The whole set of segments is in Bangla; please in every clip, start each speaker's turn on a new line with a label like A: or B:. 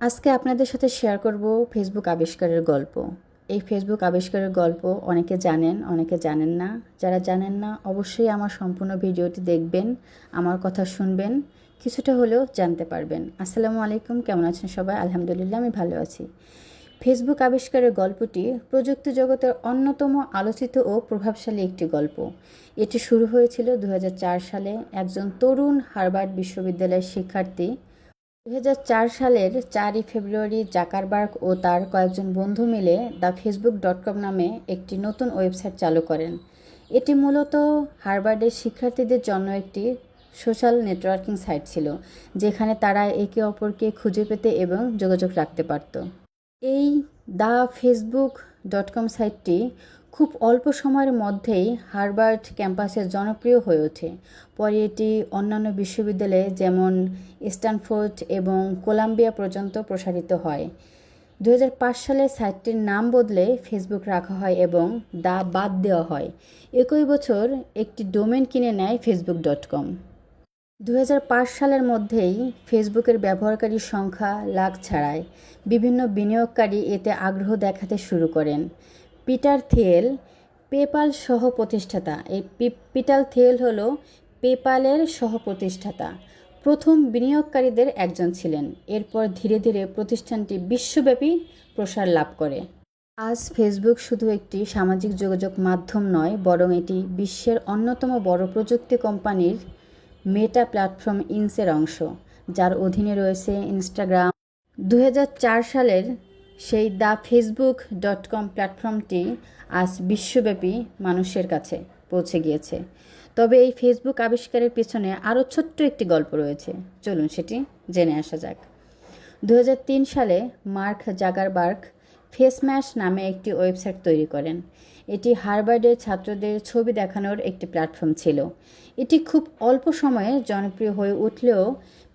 A: আজকে আপনাদের সাথে শেয়ার করব ফেসবুক আবিষ্কারের গল্প। এই ফেসবুক আবিষ্কারের গল্প অনেকে জানেন অনেকে জানেন না। যারা জানেন না, অবশ্যই আমার সম্পূর্ণ ভিডিওটি দেখবেন, আমার কথা শুনবেন, কিছুটা হলেও জানতে পারবেন। আসসালামু আলাইকুম, কেমন আছেন সবাই? আলহামদুলিল্লাহ, আমি ভালো আছি। ফেসবুক আবিষ্কারের গল্পটি প্রযুক্তি জগতের অন্যতম আলোচিত ও প্রভাবশালী একটি গল্প। এটি শুরু হয়েছিল দু হাজার চার সালে একজন তরুণ হার্ভার্ড বিশ্ববিদ্যালয়ের শিক্ষার্থী দু হাজার চার সালের চারই ফেব্রুয়ারি জাকারবার্গ ও তার কয়েকজন বন্ধু মিলে দ্য ফেসবুক ডট কম নামে একটি নতুন ওয়েবসাইট চালু করেন। এটি মূলত হার্ভার্ডের শিক্ষার্থীদের জন্য একটি সোশ্যাল নেটওয়ার্কিং সাইট ছিল, যেখানে তারা একে অপরকে খুঁজে পেতে এবং যোগাযোগ রাখতে পারত। এই দ্য ফেসবুক ডট কম সাইটটি খুব অল্প সময়ের মধ্যেই হার্ভার্ড ক্যাম্পাসে জনপ্রিয় হয়ে ওঠে। পরে এটি অন্যান্য বিশ্ববিদ্যালয়ে যেমন স্ট্যানফোর্ড এবং কোলাম্বিয়া পর্যন্ত প্রসারিত হয়। দু হাজার পাঁচ সালে সাইটটির নাম বদলে ফেসবুক রাখা হয় এবং দা বাদ দেওয়া হয়। একই বছর একটি ডোমেন কিনে নেয় ফেসবুক ডট কম। দু হাজার পাঁচ সালের মধ্যেই ফেসবুকের ব্যবহারকারীর সংখ্যা লাখ ছাড়ায়। বিভিন্ন বিনিয়োগকারী এতে আগ্রহ দেখাতে শুরু করেন। পিটার থিয়েল, পেপাল সহ প্রতিষ্ঠাতা এই পিটার থিয়েল হল পেপালের সহ প্রতিষ্ঠাতা প্রথম বিনিয়োগকারীদের একজন ছিলেন। এরপর ধীরে ধীরে প্রতিষ্ঠানটি বিশ্বব্যাপী প্রসার লাভ করে। আজ ফেসবুক শুধু একটি সামাজিক যোগাযোগ মাধ্যম নয়, বরং এটি বিশ্বের অন্যতম বড় প্রযুক্তি কোম্পানির মেটা প্ল্যাটফর্ম ইনসের অংশ। যার অধীনে রয়েছে ইনস্টাগ্রাম। দু হাজার চার সালের সেই দ্য ফেসবুক ডট কম প্ল্যাটফর্মটি আজ বিশ্বব্যাপী মানুষের কাছে পৌঁছে গিয়েছে। তবে এই ফেসবুক আবিষ্কারের পিছনে আরও ছোট্ট একটি গল্প রয়েছে। চলুন সেটি জেনে আসা যাক। দু হাজার তিন সালে মার্ক জাগারবার্গ ফেসম্যাশ নামে একটি ওয়েবসাইট তৈরি করেন। এটি হার্ভার্ডের ছাত্রদের ছবি দেখানোর একটি প্ল্যাটফর্ম ছিল। এটি খুব অল্প সময়ে জনপ্রিয় হয়ে উঠলেও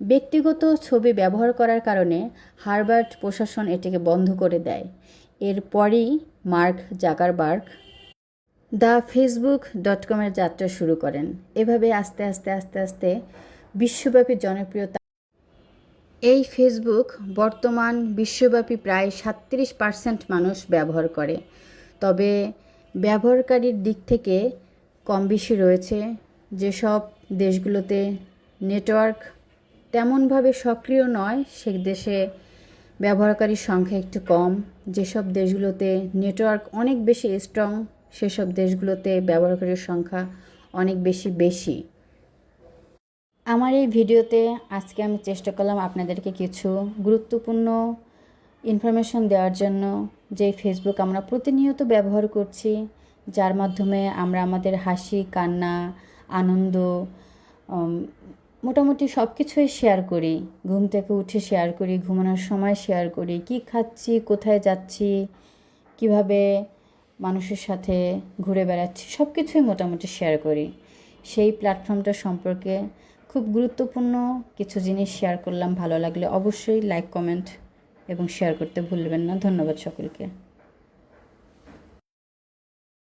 A: ব্যক্তিগত ছবি ব্যবহার করার কারণে হার্ভার্ড প্রশাসন এটিকে বন্ধ করে দেয়। এরপরই Mark Zuckerberg the Facebook dot কমের যাত্রা শুরু করেন। এভাবে আস্তে আস্তে আস্তে আস্তে বিশ্বব্যাপী জনপ্রিয়তা এই ফেসবুক বর্তমান বিশ্বব্যাপী প্রায় সাতত্রিশ পার্সেন্ট মানুষ ব্যবহার করে। তবে ব্যবহারকারীর দিক থেকে কম বেশি রয়েছে যেসব দেশগুলোতে নেটওয়ার্ক তেমনভাবে সক্রিয় নয়, সে দেশে ব্যবহারকারীর সংখ্যা একটু কম। যেসব দেশগুলোতে নেটওয়ার্ক অনেক বেশি স্ট্রং সেসব দেশগুলোতে ব্যবহারকারীর সংখ্যা অনেক বেশি বেশি। আমার এই ভিডিওতে আজকে আমি চেষ্টা করলাম আপনাদেরকে কিছু গুরুত্বপূর্ণ ইনফরমেশন দেওয়ার জন্য যে ফেসবুক আমরা প্রতিনিয়ত ব্যবহার করছি, যার মাধ্যমে আমরা আমাদের হাসি, কান্না, আনন্দ মোটামুটি সব কিছুই শেয়ার করি। ঘুম থেকে উঠে শেয়ার করি, ঘুমানোর সময় শেয়ার করি, কি খাচ্ছি, কোথায় যাচ্ছি, কীভাবে মানুষের সাথে ঘুরে বেড়াচ্ছি সব কিছুই মোটামুটি শেয়ার করি। সেই প্ল্যাটফর্মটা সম্পর্কে খুব গুরুত্বপূর্ণ কিছু জিনিস শেয়ার করলাম, ভালো লাগলে অবশ্যই লাইক কমেন্ট এবং শেয়ার করতে ভুলবেন না। ধন্যবাদ সকলকে।